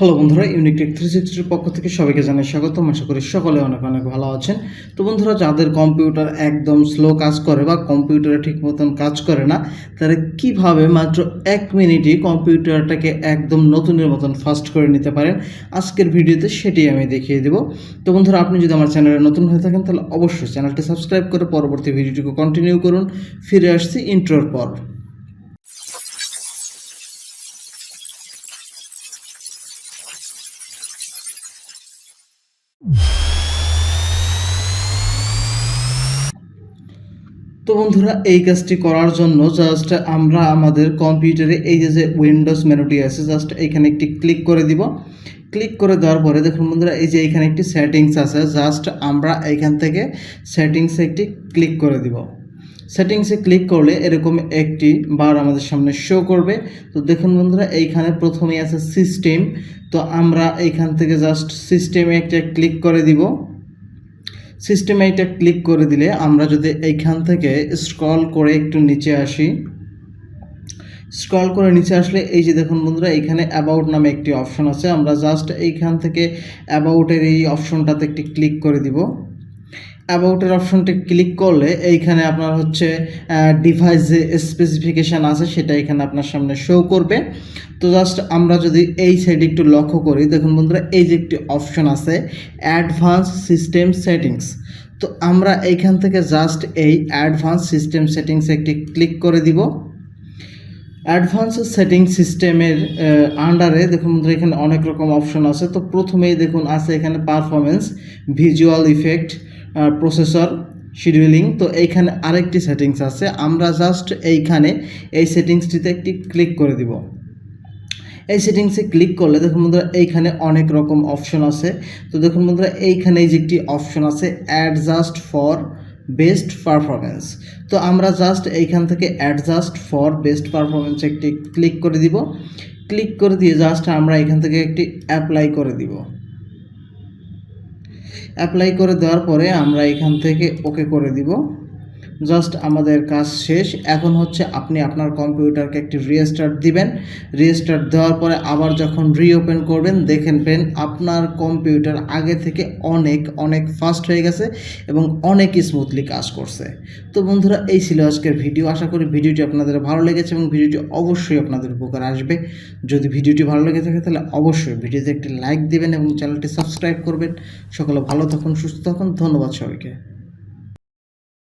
Hello বন্ধুরা unique take three সিক্সটির পক্ষ থেকে সবাইকে জানাই স্বাগতম আশা করি সকলে অনেক অনেক ভালো আছেন। তো বন্ধুরা, যাদের কম্পিউটার একদম স্লো কাজ করে বা কম্পিউটারে ঠিক মতন কাজ করে না, তারা কীভাবে মাত্র এক মিনিটই কম্পিউটারটাকে একদম নতুনের মতন ফাস্ট করে নিতে পারেন, আজকের ভিডিওতে সেটি আমি দেখিয়ে দেব। তো বন্ধুরা, আপনি যদি আমার চ্যানেলে নতুন হয়ে থাকেন, তাহলে অবশ্যই চ্যানেলটি সাবস্ক্রাইব করে পরবর্তী ভিডিওটিকে কন্টিনিউ করুন। ফিরে আসছি ইন্ট্রোর পর। তো বন্ধুরা, এই কাজটি করার জন্য জাস্ট আমরা আমাদের কম্পিউটারে এই যে যে উইন্ডোজ মেনুটি আছে জাস্ট এখানে একটি ক্লিক করে দিব। ক্লিক করে দেওয়ার পরে দেখুন বন্ধুরা, এই যে এখানে একটি সেটিংস আছে জাস্ট আমরা এখান থেকে সেটিংসে একটি ক্লিক করে দিব। সেটিংসে ক্লিক করলে এরকম একটি বার আমাদের সামনে শো করবে। তো দেখুন বন্ধুরা, এইখানে প্রথমেই আছে সিস্টেম তো আমরা এইখান থেকে জাস্ট সিস্টেমে একটা ক্লিক করে দিব। সিস্টেমে এটা ক্লিক করে দিলে আমরা যদি এইখান থেকে স্ক্রল করে একটু নিচে আসি। স্ক্রল করে নিচে আসলে এই যে দেখুন বন্ধুরা, এখানে অ্যাবাউট নামে একটি অপশন আছে। আমরা জাস্ট এইখান থেকে অ্যাবাউটের এই অপশনটাতে একটি ক্লিক করে দিব। অ্যাবাউটের অপশনটি ক্লিক করলে এইখানে আপনার হচ্ছে ডিভাইস যে স্পেসিফিকেশান আছে সেটা এখানে আপনার সামনে শো করবে। তো জাস্ট আমরা যদি এই সাইডে একটু লক্ষ্য করি, দেখুন বন্ধুরা, এই যে একটি অপশন আছে অ্যাডভান্স সিস্টেম সেটিংস তো আমরা এইখান থেকে জাস্ট এই অ্যাডভান্স সিস্টেম সেটিংসে একটি ক্লিক করে দিব। অ্যাডভান্স সেটিং সিস্টেমের আন্ডারে দেখুন বন্ধুরা, এখানে অনেক রকম অপশন আছে। তো প্রথমেই দেখুন আছে এখানে performance visual effect processor scheduling তো এইখানে আরেকটি সেটিংস আছে। আমরা জাস্ট এইখানে এই সেটিংসটিতে একটি ক্লিক করে দিব। এই সেটিংসে ক্লিক করলে দেখুন বন্ধুরা, এইখানে অনেক রকম অপশন আছে। তো দেখুন বন্ধুরা, এইখানে এই যে একটি অপশন আছে অ্যাডজাস্ট ফর বেস্ট পারফরমেন্স তো আমরা জাস্ট এইখান থেকে অ্যাডজাস্ট ফর বেস্ট পারফরমেন্স একটি ক্লিক করে দিব। ক্লিক করে দিয়ে জাস্ট আমরা এখান থেকে একটি অ্যাপ্লাই করে দিব। অ্যাপ্লাই করে দেওয়ার পরে আমরা এখান থেকে ওকে করে দিব। জাস্ট আমাদের কাজ শেষ। এখন হচ্ছে আপনি আপনার কম্পিউটারকে একটি রিস্টার্ট দিবেন। রিস্টার্ট দেওয়ার পরে আবার যখন রিওপেন করবেন দেখেন পেন আপনার কম্পিউটার আগে থেকে অনেক অনেক ফাস্ট হয়ে গেছে এবং অনেক স্মুথলি কাজ করছে। তো বন্ধুরা, এই ছিল আজকের ভিডিও আশা করি ভিডিওটি আপনাদের ভালো লেগেছে এবং ভিডিওটি অবশ্যই আপনাদের উপকার আসবে। যদি ভিডিওটি ভালো লেগে থাকে, তাহলে অবশ্যই ভিডিওতে একটি লাইক দিবেন এবং চ্যানেলটি সাবস্ক্রাইব করবেন। সকলে ভালো থাকুন, সুস্থ থাকুন। ধন্যবাদ সবাইকে।